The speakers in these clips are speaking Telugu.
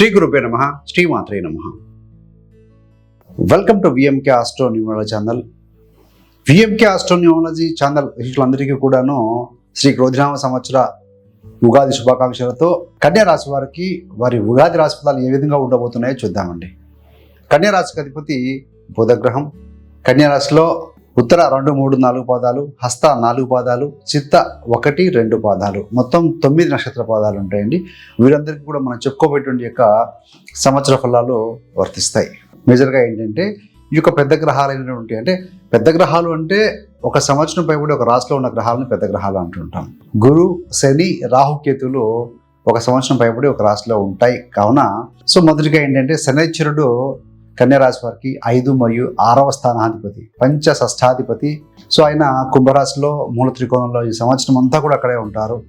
శ్రీ గురుపే నమ శ్రీమాత్రే నమ. Welcome to VMK astro numerology channel VMK astro numerology channel వీటిలందరికీ కూడాను శ్రీ క్రోధినామ సంవత్సర ఉగాది శుభాకాంక్షలతో కన్యా రాశి వారికి వారి ఉగాది రాశి ఫలాలు ఏ విధంగా ఉండబోతున్నాయో చూద్దామండి. కన్యా రాశికి అధిపతి బుధగ్రహం. కన్యా రాశిలో ఉత్తర రెండు మూడు నాలుగు పాదాలు హస్త నాలుగు పాదాలు చిత్త ఒకటి రెండు పాదాలు. మొత్తం తొమ్మిది నక్షత్ర పాదాలు ఉంటాయండి. వీరందరికీ కూడా మనం చెప్పుకోబెట్టిన యొక్క సంవత్సర ఫలాలు వర్తిస్తాయి. మేజర్గా ఏంటంటే ఈ యొక్క పెద్ద గ్రహాలు అయినటువంటి అంటే పెద్ద గ్రహాలు అంటే ఒక సంవత్సరం పైబడి ఒక రాశిలో ఉన్న గ్రహాలను పెద్ద గ్రహాలు అంటుంటాం. గురు శని రాహుకేతులు ఒక సంవత్సరం పైబడి ఒక రాశిలో ఉంటాయి. కావున సో మొదటిగా ఏంటంటే శనైశ్వరుడు కన్యరాశి వారికి ఐదు మరియు ఆరవ స్థానాధిపతి పంచ షష్టాధిపతి సో ఆయన కుంభరాశిలో మూల త్రికోణంలో ఈ సంవత్సరం అంతా కూడా అక్కడే ఉంటారు.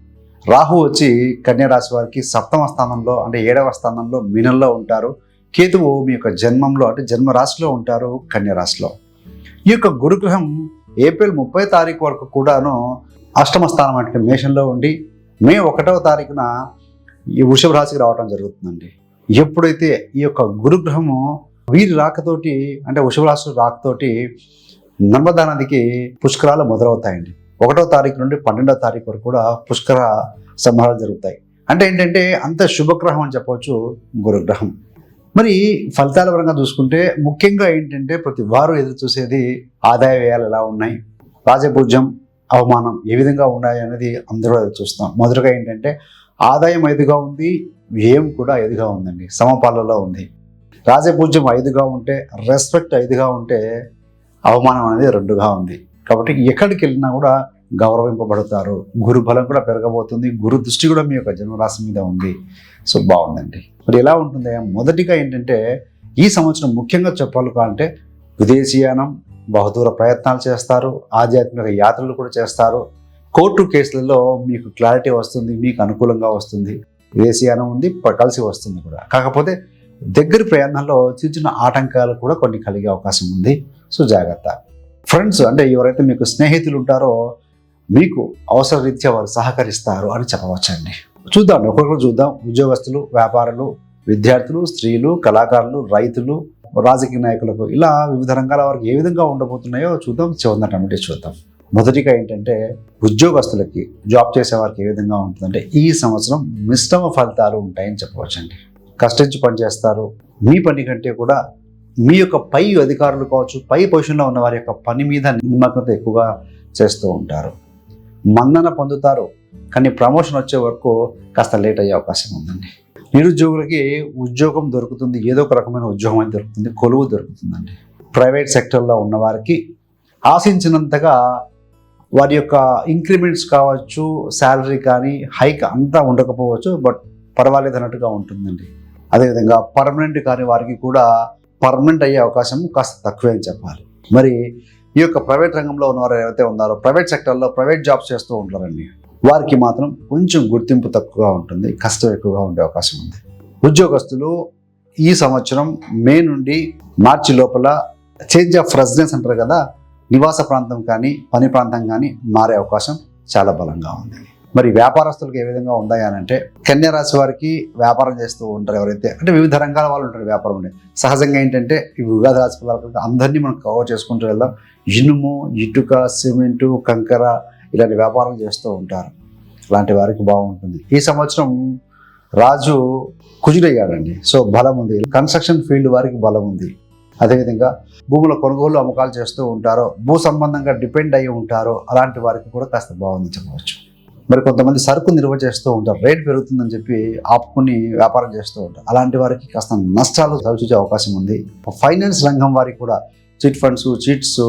రాహు వచ్చి కన్యరాశి వారికి సప్తమ స్థానంలో అంటే ఏడవ స్థానంలో మీనంలో ఉంటారు. కేతువు మీ యొక్క జన్మంలో అంటే జన్మరాశిలో ఉంటారు కన్యరాశిలో. ఈ యొక్క గురుగ్రహం ఏప్రిల్ ముప్పై తారీఖు వరకు కూడాను అష్టమ స్థానం అంటే మేషంలో ఉండి మే ఒకటవ తారీఖున ఈ వృషభ రాశికి రావడం జరుగుతుందండి. ఎప్పుడైతే ఈ యొక్క గురుగ్రహము వీరి రాకతోటి అంటే వృషభ రాకతోటి నర్మదా నదికి పుష్కరాలు మొదలవుతాయండి. ఒకటో తారీఖు నుండి పన్నెండవ తారీఖు వరకు కూడా పుష్కర సంహారాలు జరుగుతాయి. అంటే ఏంటంటే అంత శుభగ్రహం అని చెప్పవచ్చు గురుగ్రహం. మరి ఫలితాల పరంగా చూసుకుంటే ముఖ్యంగా ఏంటంటే ప్రతి వారు ఎదురు చూసేది ఆదాయ వ్యయాలు ఎలా ఉన్నాయి? రాజపూజ్యం అవమానం ఏ విధంగా ఉన్నాయి అనేది అందరూ ఎదురు చూస్తాం. మొదటగా ఏంటంటే ఆదాయం ఎదుగా ఉంది వ్యయం కూడా ఎదుగా ఉందండి. సమపాలలో ఉంది. రాజపూజ్యం ఐదుగా ఉంటే రెస్పెక్ట్ ఐదుగా ఉంటే అవమానం అనేది రెండుగా ఉంది. కాబట్టి ఎక్కడికి వెళ్ళినా కూడా గౌరవింపబడతారు. గురు బలం కూడా పెరగబోతుంది. గురు దృష్టి కూడా మీ యొక్క జన్మరాశి మీద ఉంది. సో బాగుందండి. మరి ఎలా ఉంటుంది మొదటిగా ఏంటంటే ఈ సంవత్సరం ముఖ్యంగా చెప్పాలి అంటే విదేశీయానం బహుదూర ప్రయత్నాలు చేస్తారు. ఆధ్యాత్మిక యాత్రలు కూడా చేస్తారు. కోర్టు కేసులలో మీకు క్లారిటీ వస్తుంది మీకు అనుకూలంగా వస్తుంది. విదేశీయానం ఉంది కలిసి వస్తుంది కూడా. కాకపోతే దగ్గర ప్రయాణంలో చిన్న చిన్న ఆటంకాలు కూడా కొన్ని కలిగే అవకాశం ఉంది. సో జాగ్రత్త. ఫ్రెండ్స్ అంటే ఎవరైతే మీకు స్నేహితులు ఉంటారో మీకు అవసరరీత్యా వారు సహకరిస్తారు అని చెప్పవచ్చండి. చూద్దాం ఒక్కొక్కరు చూద్దాం. ఉద్యోగస్తులు వ్యాపారులు విద్యార్థులు స్త్రీలు కళాకారులు రైతులు రాజకీయ నాయకులకు ఇలా వివిధ రంగాల వారికి ఏ విధంగా ఉండబోతున్నాయో చూద్దాం. చివరినటువంటి చూద్దాం. మొదటిగా ఏంటంటే ఉద్యోగస్తులకి జాబ్ చేసే వారికి ఏ విధంగా ఉంటుందంటే ఈ సంవత్సరం మిశ్రమ ఫలితాలు ఉంటాయని చెప్పవచ్చండి. కష్టించి పనిచేస్తారు. మీ పని కంటే కూడా మీ యొక్క పై అధికారులు కావచ్చు పై పొజిషన్లో ఉన్న వారి యొక్క పని మీద నిమగ్నత ఎక్కువగా చేస్తూ ఉంటారు. మందన పొందుతారు. కానీ ప్రమోషన్ వచ్చే వరకు కాస్త లేట్ అయ్యే అవకాశం ఉందండి. నిరుద్యోగులకి ఉద్యోగం దొరుకుతుంది. ఏదో ఒక రకమైన ఉద్యోగం అయితే దొరుకుతుంది. కొలువు దొరుకుతుందండి. ప్రైవేట్ సెక్టర్లో ఉన్నవారికి ఆశించినంతగా వారి యొక్క ఇంక్రిమెంట్స్ కావచ్చు శాలరీ కానీ హైక్ అంతా ఉండకపోవచ్చు బట్ పర్వాలేదు అన్నట్టుగా ఉంటుందండి. అదేవిధంగా పర్మనెంట్ కాని వారికి కూడా పర్మనెంట్ అయ్యే అవకాశం కాస్త తక్కువే అని చెప్పాలి. మరి ఈ యొక్క ప్రైవేట్ రంగంలో ఉన్నవారు ఎవరైతే ఉన్నారో ప్రైవేట్ సెక్టర్లో ప్రైవేట్ జాబ్స్ చేస్తూ ఉంటారండి వారికి మాత్రం కొంచెం గుర్తింపు తక్కువగా ఉంటుంది కష్టం ఎక్కువగా ఉండే అవకాశం ఉంది. ఉద్యోగస్తులు ఈ సంవత్సరం మే నుండి మార్చి లోపల చేంజ్ ఆఫ్ రెసిడెన్స్ అంటారు కదా నివాస ప్రాంతం కానీ పని ప్రాంతం కానీ మారే అవకాశం చాలా బలంగా ఉంది. మరి వ్యాపారస్తులకు ఏ విధంగా ఉందా అని అంటే కన్యా రాశి వారికి వ్యాపారం చేస్తూ ఉంటారు ఎవరైతే అంటే వివిధ రంగాల వాళ్ళు ఉంటారు వ్యాపారం ఉండే. సహజంగా ఏంటంటే ఈ ఉగాది రాశి పిల్లలకి అందరినీ మనం కవర్ చేసుకుంటూ వెళ్దాం. ఇనుము ఇటుక సిమెంటు కంకర ఇలాంటి వ్యాపారం చేస్తూ ఉంటారు. అలాంటి వారికి బాగుంటుంది. ఈ సంవత్సరం రాజు కుజుడయ్యాడండి. సో బలం ఉంది. కన్స్ట్రక్షన్ ఫీల్డ్ వారికి బలం ఉంది. అదేవిధంగా భూముల కొనుగోలు అమ్మకాలు చేస్తూ ఉంటారో. భూ సంబంధంగా డిపెండ్ అయ్యి ఉంటారో. అలాంటి వారికి కూడా కాస్త బాగుంది చెప్పవచ్చు. మరి కొంతమంది సరుకు నిల్వ చేస్తూ ఉంటారు. రేట్ పెరుగుతుందని చెప్పి ఆపుకుని వ్యాపారం చేస్తూ ఉంటారు. అలాంటి వారికి కాస్త నష్టాలు తలచూచే అవకాశం ఉంది. ఫైనాన్స్ రంగం వారికి కూడా చిట్ ఫండ్స్ చిట్స్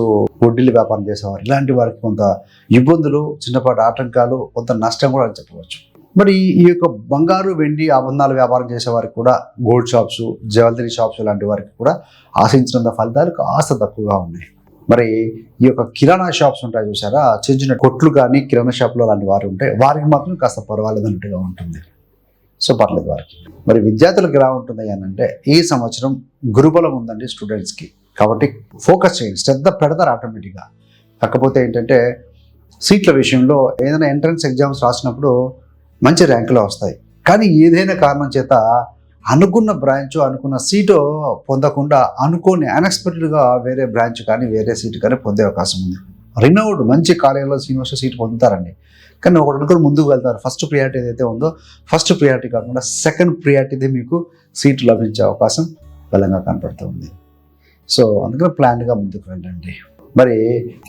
వడ్డీలు వ్యాపారం చేసేవారు. ఇలాంటి వారికి కొంత ఇబ్బందులు చిన్నపాటి ఆటంకాలు కొంత నష్టం కూడా అని చెప్పవచ్చు. మరి ఈ యొక్క బంగారు వెండి ఆభరణాలు వ్యాపారం చేసే వారికి కూడా గోల్డ్ షాప్స్ జ్యువెలరీ షాప్స్ లాంటి వారికి కూడా ఆశించినంత ఫలితాలు కాస్త తక్కువగా ఉన్నాయి. మరి ఈ యొక్క కిరాణా షాప్స్ ఉంటాయి చూసారా? చిన్న చిన్న కొట్లు కానీ కిరాణా షాప్లో లాంటి వారు ఉంటాయి వారికి మాత్రం కాస్త పర్వాలేదు అన్నట్టుగా ఉంటుంది. సో పర్లేదు వారికి. మరి విద్యార్థులకు ఎలా ఉంటుంది అని అంటే ఈ సంవత్సరం గురుబలం ఉందండి స్టూడెంట్స్కి. కాబట్టి ఫోకస్ చేయండి. శ్రద్ధ పెడతారు ఆటోమేటిక్గా. కాకపోతే ఏంటంటే సీట్ల విషయంలో ఏదైనా ఎంట్రన్స్ ఎగ్జామ్స్ రాసినప్పుడు మంచి ర్యాంకులు వస్తాయి. కానీ ఏదైనా కారణం చేత అనుకున్న బ్రాంచ్ అనుకున్న సీటు పొందకుండా అనుకోని అన్ఎక్స్పెక్టెడ్గా వేరే బ్రాంచ్ కానీ వేరే సీటు కానీ పొందే అవకాశం ఉంది. రినౌడ్ మంచి కాలేజీలో యూనివర్సిటీ సీట్ పొందుతారండి. కానీ ఒకటి అనుకుని ముందుకు వెళ్తారు. ఫస్ట్ ప్రియారిటీ ఏదైతే ఉందో ఫస్ట్ ప్రియారిటీ కాకుండా సెకండ్ ప్రియారిటీదే మీకు సీటు లభించే అవకాశం బలంగా కనపడుతుంది సో అందుకని ప్లాన్గా ముందుకు వెళ్ళండి. మరి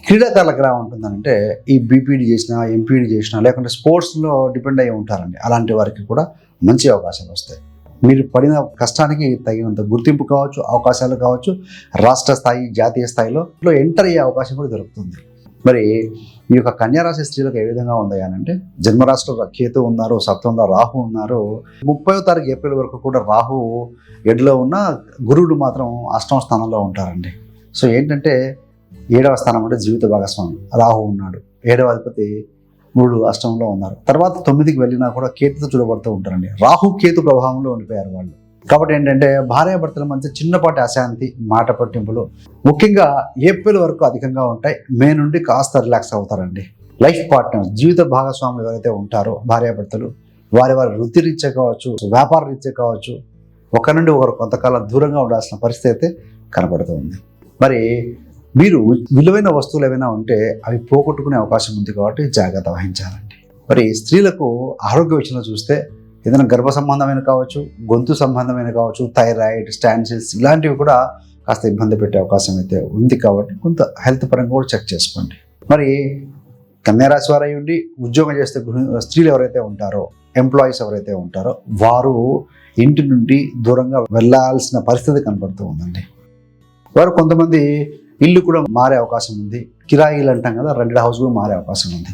క్రీడాకారులకు ఎలా ఉంటుందంటే ఈ బీపీడీ చేసినా ఎంపీడీ చేసినా లేకుంటే స్పోర్ట్స్లో డిపెండ్ అయ్యి ఉంటారండి. అలాంటి వారికి కూడా మంచి అవకాశాలు వస్తాయి. మీరు పడిన కష్టానికి తగినంత గుర్తింపు కావచ్చు అవకాశాలు కావచ్చు రాష్ట్ర స్థాయి జాతీయ స్థాయిలో ఎంటర్ అయ్యే అవకాశం కూడా దొరుకుతుంది. మరి ఈ యొక్క కన్యారాశి స్త్రీలకు ఏ విధంగా ఉంది అని అంటే జన్మరాశిలో కేతు ఉన్నారు సప్తంలో రాహు ఉన్నారు. ముప్పై తారీఖు ఏప్రిల్ వరకు కూడా రాహు ఎడ్లో ఉన్న గురువుడు మాత్రం అష్టమ స్థానంలో ఉంటారండి. సో ఏంటంటే ఏడవ స్థానం అంటే జీవిత భాగస్వామి రాహు ఉన్నాడు. ఏడవ అధిపతి మూడు అష్టంలో ఉన్నారు. తర్వాత తొమ్మిదికి వెళ్ళినా కూడా కేతుతో చూడబడుతూ ఉంటారండి. రాహు కేతు ప్రభావంలో ఉండిపోయారు వాళ్ళు. కాబట్టి ఏంటంటే భార్యాభర్తల మధ్య చిన్నపాటి అశాంతి మాట పట్టింపులు ముఖ్యంగా ఏప్రిల్ వరకు అధికంగా ఉంటాయి. మే నుండి కాస్త రిలాక్స్ అవుతారండి. లైఫ్ పార్ట్నర్ జీవిత భాగస్వాములు ఎవరైతే ఉంటారో భార్యాభర్తలు వారి వారి వృత్తి రీత్యా కావచ్చు వ్యాపార రీత్యా కావచ్చు ఒకరి నుండి ఒకరు కొంతకాలం దూరంగా ఉండాల్సిన పరిస్థితి అయితే కనబడుతుంది మరి మీరు విలువైన వస్తువులు ఏమైనా ఉంటే అవి పోగొట్టుకునే అవకాశం ఉంది కాబట్టి జాగ్రత్త వహించాలండి. మరి స్త్రీలకు ఆరోగ్య విషయంలో చూస్తే ఏదైనా గర్భ సంబంధమైన కావచ్చు గొంతు సంబంధమైన కావచ్చు థైరాయిడ్ స్టాన్సిల్స్ ఇలాంటివి కూడా కాస్త ఇబ్బంది పెట్టే అవకాశం అయితే ఉంది కాబట్టి కొంత హెల్త్ పరంగా కూడా చెక్ చేసుకోండి. మరి కన్యారాశి వారు ఉండి ఉద్యోగం చేస్తే గృహ స్త్రీలు ఎవరైతే ఉంటారో ఎంప్లాయీస్ ఎవరైతే ఉంటారో వారు ఇంటి నుండి దూరంగా వెళ్ళాల్సిన పరిస్థితి కనపడుతూ ఉందండి. వారు కొంతమంది ఇల్లు కూడా మారే అవకాశం ఉంది. కిరాయిలు అంటాం కదా రెంటెడ్ హౌస్ కూడా మారే అవకాశం ఉంది.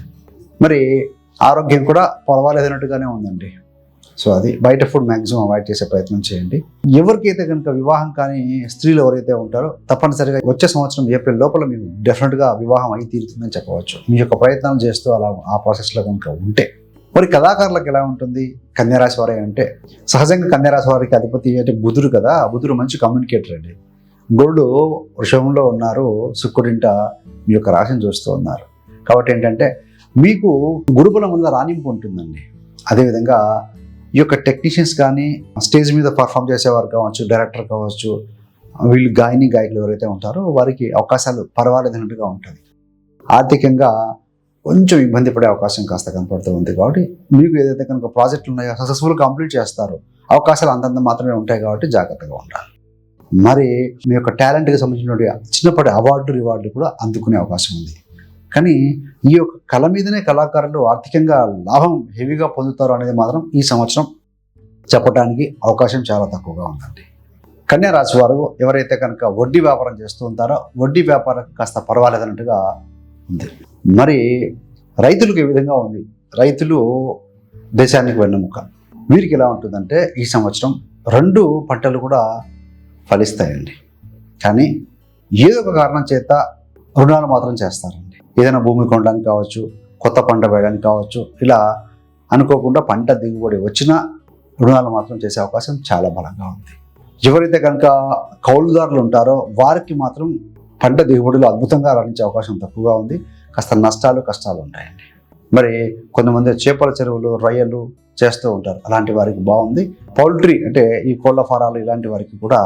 మరి ఆరోగ్యం కూడా పొలవాలేదన్నట్టుగానే ఉందండి. సో అది బయట ఫుడ్ మ్యాక్సిమం అవాయిడ్ చేసే ప్రయత్నం చేయండి. ఎవరికైతే కనుక వివాహం కానీ స్త్రీలు ఎవరైతే ఉంటారో తప్పనిసరిగా వచ్చే సంవత్సరం ఏప్రిల్ లోపల మీకు డెఫినెట్గా వివాహం అయి తీరుతుందని చెప్పవచ్చు. మీ యొక్క ప్రయత్నాలు చేస్తూ అలా ఆ ప్రాసెస్లో కనుక ఉంటే. మరి కళాకారులకు ఎలా ఉంటుంది? కన్యారాశి వారి అంటే సహజంగా కన్యారాశి వారికి అధిపతి అంటే బుధుడు కదా ఆ బుధుడు మంచి కమ్యూనికేటర్ అండి. గురుడు వృషభంలో ఉన్నారు శుక్రుడింట మీ యొక్క రాశిని చూస్తూ ఉన్నారు. కాబట్టి ఏంటంటే మీకు గురుకులం వల్ల రాణింపు ఉంటుందండి. అదేవిధంగా ఈ యొక్క టెక్నీషియన్స్ కానీ స్టేజ్ మీద పర్ఫామ్ చేసేవారు కావచ్చు డైరెక్టర్ కావచ్చు వీళ్ళు గాయని గాయకులు ఎవరైతే ఉంటారో వారికి అవకాశాలు పర్వాలేదన్నట్టుగా ఉంటుంది. ఆర్థికంగా కొంచెం ఇబ్బంది పడే అవకాశం కాస్త కనపడుతూ ఉంది కాబట్టి మీకు ఏదైతే కనుక ప్రాజెక్టులు ఉన్నాయో సక్సెస్ఫుల్ కంప్లీట్ చేస్తారు అవకాశాలు అంతంత మాత్రమే ఉంటాయి కాబట్టి జాగ్రత్తగా ఉండాలి. మరి మీ యొక్క టాలెంట్కి సంబంధించినటువంటి చిన్నప్పటి అవార్డు రివార్డు కూడా అందుకునే అవకాశం ఉంది. కానీ ఈ యొక్క కళ మీదనే కళాకారులు ఆర్థికంగా లాభం హెవీగా పొందుతారు అనేది మాత్రం ఈ సంవత్సరం చెప్పడానికి అవకాశం చాలా తక్కువగా ఉందండి. కన్యా రాశి వారు ఎవరైతే కనుక వడ్డీ వ్యాపారం చేస్తూ ఉంటారో వడ్డీ వ్యాపారం కాస్త పర్వాలేదన్నట్టుగా ఉంది. మరి రైతులకు ఏ విధంగా ఉంది? రైతులు దేశానికి వెన్నెముక. వీరికి ఎలా ఉంటుందంటే ఈ సంవత్సరం రెండు పంటలు కూడా ఫలిస్తాయండి. కానీ ఏదో ఒక కారణం చేత రుణాలు మాత్రం చేస్తారండి. ఏదైనా భూమి కొనడానికి కావచ్చు కొత్త పంట వేయడానికి కావచ్చు ఇలా అనుకోకుండా పంట దిగుబడి వచ్చినా రుణాలు మాత్రం చేసే అవకాశం చాలా బలంగా ఉంది. ఎవరైతే కనుక కౌలుదారులు ఉంటారో వారికి మాత్రం పంట దిగుబడిలో అద్భుతంగా రాణించే అవకాశం తక్కువగా ఉంది. కాస్త నష్టాలు కష్టాలు ఉంటాయండి. మరి కొంతమంది చేపల చెరువులు రొయ్యలు చేస్తూ ఉంటారు. అలాంటి వారికి బాగుంది. పౌల్ట్రీ అంటే ఈ కోళ్ళ ఫారాలు ఇలాంటి వారికి కూడా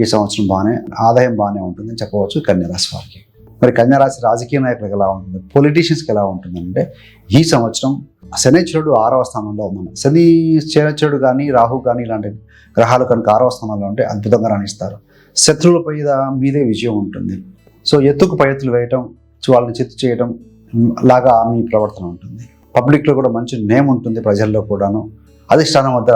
ఈ సంవత్సరం బాగానే ఆదాయం బాగానే ఉంటుందని చెప్పవచ్చు కన్యారాశి వారికి. మరి కన్యారాశి రాజకీయ నాయకులకు ఎలా ఉంటుంది? పొలిటీషియన్స్కి ఎలా ఉంటుందంటే ఈ సంవత్సరం శనిచరుడు ఆరవ స్థానంలో ఉన్నాడు శని శనిచరుడు కానీ రాహు కానీ ఇలాంటి గ్రహాలు కనుక ఆరవ స్థానంలో ఉంటే అద్భుతంగా రాణిస్తారు. శత్రువులపై మీదే విజయం ఉంటుంది. సో ఎత్తుకు పై ఎత్తులు వేయటం వాళ్ళని చిత్తు చేయడం లాగా మీ ప్రవర్తన ఉంటుంది. పబ్లిక్లో కూడా మంచి నేమ్ ఉంటుంది ప్రజల్లో కూడాను. అధిష్టానం వద్ద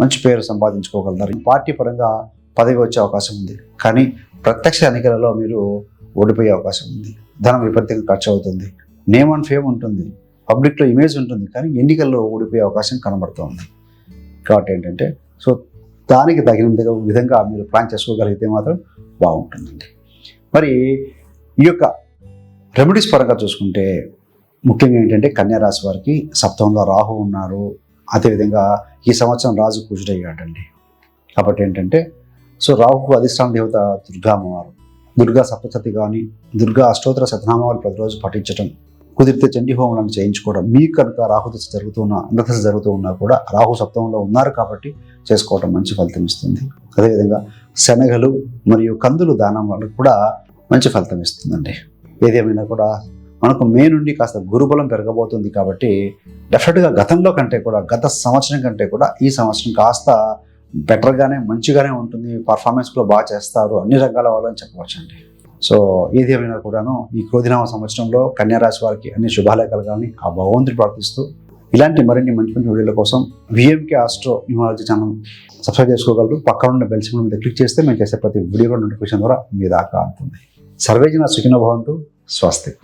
మంచి పేరు సంపాదించుకోగలుగుతారు పార్టీ పరంగా పదవి వచ్చే అవకాశం ఉంది. కానీ ప్రత్యక్ష ఎన్నికలలో మీరు ఓడిపోయే అవకాశం ఉంది. ధనం విపరీతంగా ఖర్చు అవుతుంది. నేమ్ అండ్ ఫేమ్ ఉంటుంది. పబ్లిక్లో ఇమేజ్ ఉంటుంది. కానీ ఎన్నికల్లో ఓడిపోయే అవకాశం కనబడుతుంది. కాబట్టి ఏంటంటే సో దానికి తగిన విధంగా మీరు ప్లాన్ చేసుకోగలిగితే మాత్రం బాగుంటుందండి. మరి ఈ యొక్క రెమెడీస్ పరంగా చూసుకుంటే ముఖ్యంగా ఏంటంటే కన్యా రాశి వారికి సప్తంలో రాహు ఉన్నారు. అదేవిధంగా ఈ సంవత్సరం రాజు కుజుడయ్యాడండి. కాబట్టి ఏంటంటే సో రాహుకు అధిష్టాన దేవత దుర్గా అమ్మవారు. దుర్గా సప్తసతి కానీ దుర్గా అష్టోత్తర శతనామాలు ప్రతిరోజు పఠించడం కుదిరితే చండీ హోమాలను చేయించుకోవడం మీకు కనుక రాహుదశ జరుగుతున్న అంధదశ జరుగుతూ ఉన్నా కూడా రాహు సప్తంలో ఉన్నారు కాబట్టి చేసుకోవడం మంచి ఫలితం ఇస్తుంది. అదేవిధంగా శనగలు మరియు కందులు దానం వల్ల కూడా మంచి ఫలితం ఇస్తుందండి. ఏదేమైనా కూడా మనకు మే నుండి కాస్త గురుబలం పెరగబోతుంది కాబట్టి డెఫినెట్గా గతంలో కంటే కూడా గత సంవత్సరం కంటే కూడా ఈ సంవత్సరం కాస్త బెటర్గానే మంచిగానే ఉంటుంది పర్ఫార్మెన్స్ కూడా బాగా చేస్తారు అన్ని రంగాల వాళ్ళు అని చెప్పవచ్చు అండి సో ఏది ఏమైనా కూడాను ఈ క్రోధినామ సంవత్సరంలో కన్యారాశి వారికి అన్ని శుభాలే కలగాలని ఆ భగవంతుని ప్రార్థిస్తూ ఇలాంటి మరిన్ని మంచి మంచి వీడియోల కోసం VMK astro numerology channel subscribe చేసుకోగలరు. పక్కన ఉన్న బెల్ సింబల్ మీద క్లిక్ చేస్తే మేము చేసే ప్రతి వీడియో నోటిఫికేషన్ ద్వారా మీ దాకా అందుతుంది సర్వేజన సుఖిన భవంతు. స్వస్తి.